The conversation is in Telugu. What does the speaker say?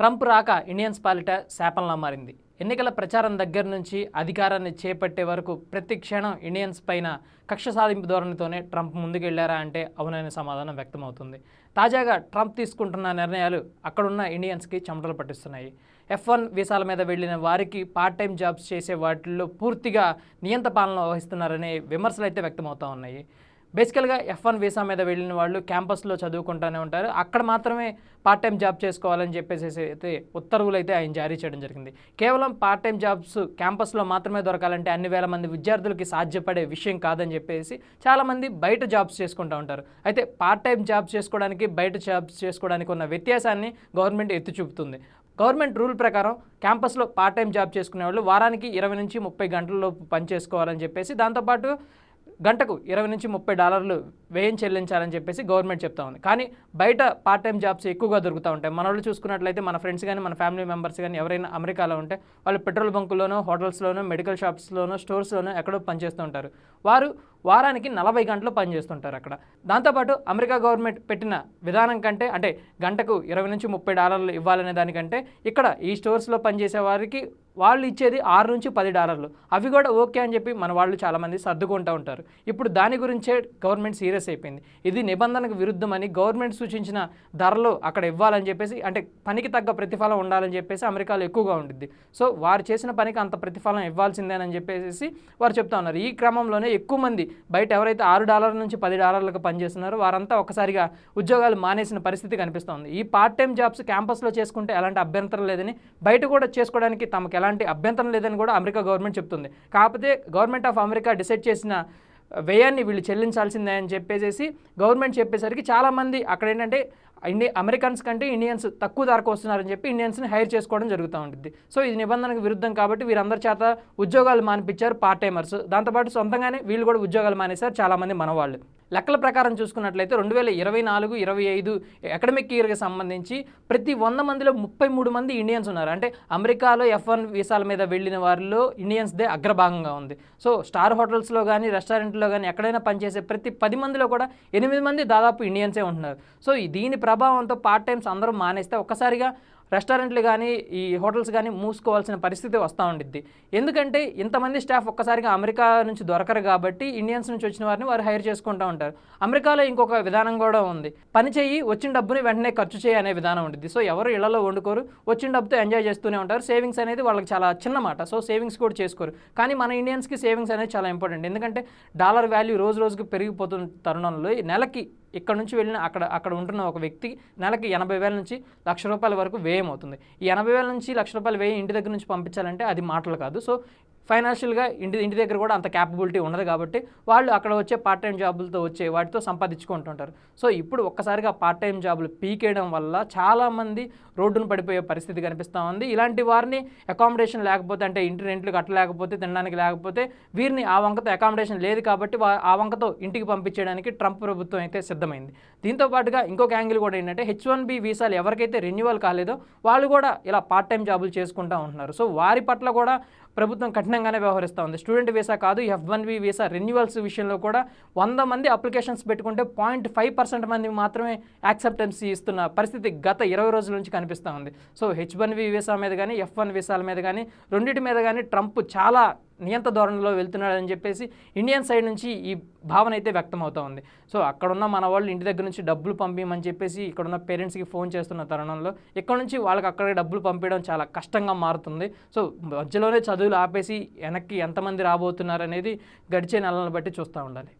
ట్రంప్ రాక ఇండియన్స్ పాలిట శాపంలా మారింది. ఎన్నికల ప్రచారం దగ్గర నుంచి అధికారాన్ని చేపట్టే వరకు ప్రతి క్షణం ఇండియన్స్ పైన కక్ష సాధింపు ధోరణితోనే ట్రంప్ ముందుకెళ్ళారా అంటే అవునైన సమాధానం వ్యక్తమవుతుంది. తాజాగా ట్రంప్ తీసుకుంటున్న నిర్ణయాలు అక్కడున్న ఇండియన్స్కి చెమటలు పట్టిస్తున్నాయి. ఎఫ్ వన్ వీసాల మీద వెళ్ళిన వారికి పార్ట్ టైం జాబ్స్ చేసే వాటిల్లో పూర్తిగా నియంత పాలన వహిస్తున్నారనే విమర్శలు అయితే వ్యక్తమవుతూ ఉన్నాయి. బేసికల్గా ఎఫ్ వన్ వీసా మీద వెళ్ళిన వాళ్ళు క్యాంపస్లో చదువుకుంటూనే ఉంటారు. అక్కడ మాత్రమే పార్ట్ టైం జాబ్ చేసుకోవాలని చెప్పేసి అయితే ఉత్తర్వులు అయితే ఆయన జారీ చేయడం జరిగింది. కేవలం పార్ట్ టైం జాబ్స్ క్యాంపస్లో మాత్రమే దొరకాలంటే అన్ని వేల మంది విద్యార్థులకి సాధ్యపడే విషయం కాదని చెప్పేసి చాలామంది బయట జాబ్స్ చేసుకుంటూ ఉంటారు. అయితే పార్ట్ టైం జాబ్స్ చేసుకోవడానికి బయట జాబ్స్ చేసుకోవడానికి ఉన్న వ్యత్యాసాన్ని గవర్నమెంట్ ఎత్తి చూపుతుంది. గవర్నమెంట్ రూల్ ప్రకారం క్యాంపస్లో పార్ట్ టైం జాబ్ చేసుకునే వాళ్ళు వారానికి ఇరవై నుంచి ముప్పై గంటలలోపు పని చేసుకోవాలని చెప్పేసి దాంతోపాటు గంటకు ఇరవై నుంచి ముప్పై డాలర్లు వ్యయం చెల్లించాలని చెప్పేసి గవర్నమెంట్ చెప్తా ఉంది. కానీ బయట పార్ట్ టైం జాబ్స్ ఎక్కువగా దొరుకుతూ ఉంటాయి. మన వాళ్ళు చూసుకున్నట్లయితే మన ఫ్రెండ్స్ కానీ మన ఫ్యామిలీ మెంబర్స్ కానీ ఎవరైనా అమెరికాలో ఉంటే వాళ్ళు పెట్రోల్ బంకుల్లోనో హోటల్స్లోనో మెడికల్ షాప్స్లోనో స్టోర్స్లోనో ఎక్కడో పనిచేస్తూ ఉంటారు. వారు వారానికి నలభై గంటలు పనిచేస్తుంటారు అక్కడ. దాంతోపాటు అమెరికా గవర్నమెంట్ పెట్టిన విధానం కంటే అంటే గంటకు ఇరవై నుంచి ముప్పై డాలర్లు ఇవ్వాలనే దానికంటే ఇక్కడ ఈ స్టోర్స్లో పనిచేసే వారికి వాళ్ళు ఇచ్చేది ఆరు నుంచి పది డాలర్లు. అవి కూడా ఓకే అని చెప్పి మన వాళ్ళు చాలామంది సర్దుకుంటూ ఉంటారు. ఇప్పుడు దాని గురించే గవర్నమెంట్ సీరియస్ అయిపోయింది. ఇది నిబంధనకు విరుద్ధమని గవర్నమెంట్ సూచించిన ధరలు అక్కడ ఇవ్వాలని చెప్పేసి అంటే పనికి తగ్గ ప్రతిఫలం ఉండాలని చెప్పేసి అమెరికాలో ఎక్కువగా ఉంటుంది సో వారు చేసిన పనికి అంత ప్రతిఫలం ఇవ్వాల్సిందేనని చెప్పేసి వారు చెప్తా ఉన్నారు. ఈ క్రమంలోనే ఎక్కువ మంది బయట ఎవరైతే ఆరు డాలర్ల నుంచి పది డాలర్లకు పనిచేస్తున్నారో వారంతా ఒకసారిగా ఉద్యోగాలు మానేసిన పరిస్థితి కనిపిస్తోంది ఈ పార్ట్ టైం జాబ్స్ క్యాంపస్లో చేసుకుంటే ఎలాంటి అభ్యంతరం లేదని బయట కూడా చేసుకోవడానికి తమకు ఎలాంటి అభ్యంతరం లేదని కూడా అమెరికా గవర్నమెంట్ చెప్తుంది. కాకపోతే గవర్నమెంట్ ఆఫ్ అమెరికా డిసైడ్ చేసిన వ్యయాన్ని వీళ్ళు చెల్లించాల్సిందే అని చెప్పేసి గవర్నమెంట్ చెప్పేసరికి చాలామంది అక్కడ ఏంటంటే ఇండి అమెరికన్స్ కంటే ఇండియన్స్ తక్కువ ధరకు వస్తున్నారని చెప్పి ఇండియన్స్ని హైర్ చేసుకోవడం జరుగుతూ ఉంటుంది సో ఇది నిబంధనకు విరుద్ధం కాబట్టి వీరందరి చేత ఉద్యోగాలు మానిపించారు పార్ట్ టైమర్స్. దాంతోపాటు సొంతంగానే వీళ్ళు కూడా ఉద్యోగాలు మానేశారు చాలామంది మనవాళ్ళు. లెక్కల ప్రకారం చూసుకున్నట్లయితే రెండు వేల ఇరవై నాలుగు ఇరవై ఐదు అకాడమిక్ ఇయర్కి సంబంధించి ప్రతి వంద మందిలో ముప్పై మూడు మంది ఇండియన్స్ ఉన్నారు. అంటే అమెరికాలో ఎఫ్ వన్ వీసాల మీద వెళ్ళిన వారిలో ఇండియన్స్దే అగ్రభాగంగా ఉంది. సో స్టార్ హోటల్స్లో కానీ రెస్టారెంట్లో కానీ ఎక్కడైనా పనిచేసే ప్రతి పది మందిలో కూడా ఎనిమిది మంది దాదాపు ఇండియన్సే ఉంటున్నారు. సో దీని ప్రభావంతో పార్ట్ టైమ్స్ అందరూ మానేస్తే ఒక్కసారిగా రెస్టారెంట్లు కానీ ఈ హోటల్స్ కానీ మూసుకోవాల్సిన పరిస్థితి వస్తూ ఉండిద్ది. ఎందుకంటే ఇంతమంది స్టాఫ్ ఒక్కసారిగా అమెరికా నుంచి దొరకరు కాబట్టి ఇండియన్స్ నుంచి వచ్చిన వారిని వారు హైర్ చేసుకుంటూ ఉంటారు. అమెరికాలో ఇంకొక విధానం కూడా ఉంది. పని చేయి వచ్చిన డబ్బుని వెంటనే ఖర్చు చేయి అనే విధానం ఉంటుంది సో ఎవరు ఇళ్ళలో వండుకోరు వచ్చిన డబ్బుతో ఎంజాయ్ చేస్తూనే ఉంటారు. సేవింగ్స్ అనేది వాళ్ళకి చాలా చిన్న మాట. సో సేవింగ్స్ కూడా చేసుకోరు. కానీ మన ఇండియన్స్కి సేవింగ్స్ అనేది చాలా ఇంపార్టెంట్. ఎందుకంటే డాలర్ వాల్యూ రోజు రోజుకి పెరిగిపోతున్న తరుణంలో ఈ నెలకి ఇక్కడ నుంచి వెళ్ళిన అక్కడ అక్కడ ఉంటున్న ఒక వ్యక్తి నెలకి ఎనభై వేల నుంచి లక్ష రూపాయల వరకు వ్యయం అవుతుంది. ఈ ఎనభై వేల నుంచి లక్ష రూపాయలు వ్యయం ఇంటి దగ్గర నుంచి పంపించాలంటే అది మాటలు కాదు. సో ఫైనాన్షియల్గా ఇంటి ఇంటి దగ్గర కూడా అంత క్యాపబిలిటీ ఉండదు కాబట్టి వాళ్ళు అక్కడ వచ్చే పార్ట్ టైం జాబులతో వచ్చే వాటితో సంపాదించుకుంటుంటారు. సో ఇప్పుడు ఒక్కసారిగా పార్ట్ టైం జాబులు పీకేయడం వల్ల చాలామంది రోడ్డును పడిపోయే పరిస్థితి కనిపిస్తూ ఉంది. ఇలాంటి వారిని అకామిడేషన్ లేకపోతే అంటే ఇంటి రెంట్లు కట్టలేకపోతే తినడానికి లేకపోతే వీరిని ఆ వంకతో అకామిడేషన్ లేదు కాబట్టి వా- ఆ వంకతో ఇంటికి పంపించడానికి ట్రంప్ ప్రభుత్వం అయితే సిద్ధమైంది. దీంతో పాటుగా ఇంకొక యాంగిల్ కూడా ఏంటంటే హెచ్ వన్ బి వీసాలు ఎవరికైతే రెన్యువల్ కాలేదో వాళ్ళు కూడా ఇలా పార్ట్ టైం జాబులు చేసుకుంటూ ఉంటున్నారు. సో వారి పట్ల కూడా ప్రభుత్వం కఠినంగానే వ్యవహరిస్తూ ఉంది. స్టూడెంట్ వీసా కాదు F one B visa renewals విషయంలో కూడా వంద మంది అప్లికేషన్స్ పెట్టుకుంటే పాయింట్ ఫైవ్ పర్సెంట్ మంది మాత్రమే యాక్సెప్టెన్సీ ఇస్తున్న పరిస్థితి గత ఇరవై రోజుల నుంచి కనిపిస్తూ ఉంది. So H one B visa మీద కానీ ఎఫ్ వన్ వీసాల మీద కానీ రెండింటి మీద కానీ ట్రంప్ చాలా నియంత ధోరణిలో వెళ్తున్నాడని చెప్పేసి ఇండియన్ సైడ్ నుంచి ఈ భావన అయితే వ్యక్తం అవుతూ ఉంది. సో అక్కడున్న మన వాళ్ళు ఇంటి దగ్గర నుంచి డబ్బులు పంపించమని చెప్పేసి ఇక్కడున్న పేరెంట్స్కి ఫోన్ చేస్తున్న తరుణంలో ఇక్కడ నుంచి వాళ్ళకి అక్కడికి డబ్బులు పంపించడం చాలా కష్టంగా మారుతుంది. సో మధ్యలోనే చదువులు ఆపేసి వెనక్కి ఎంతమంది రాబోతున్నారు అనేది గడిచే నెలలను బట్టి చూస్తూ ఉండాలి.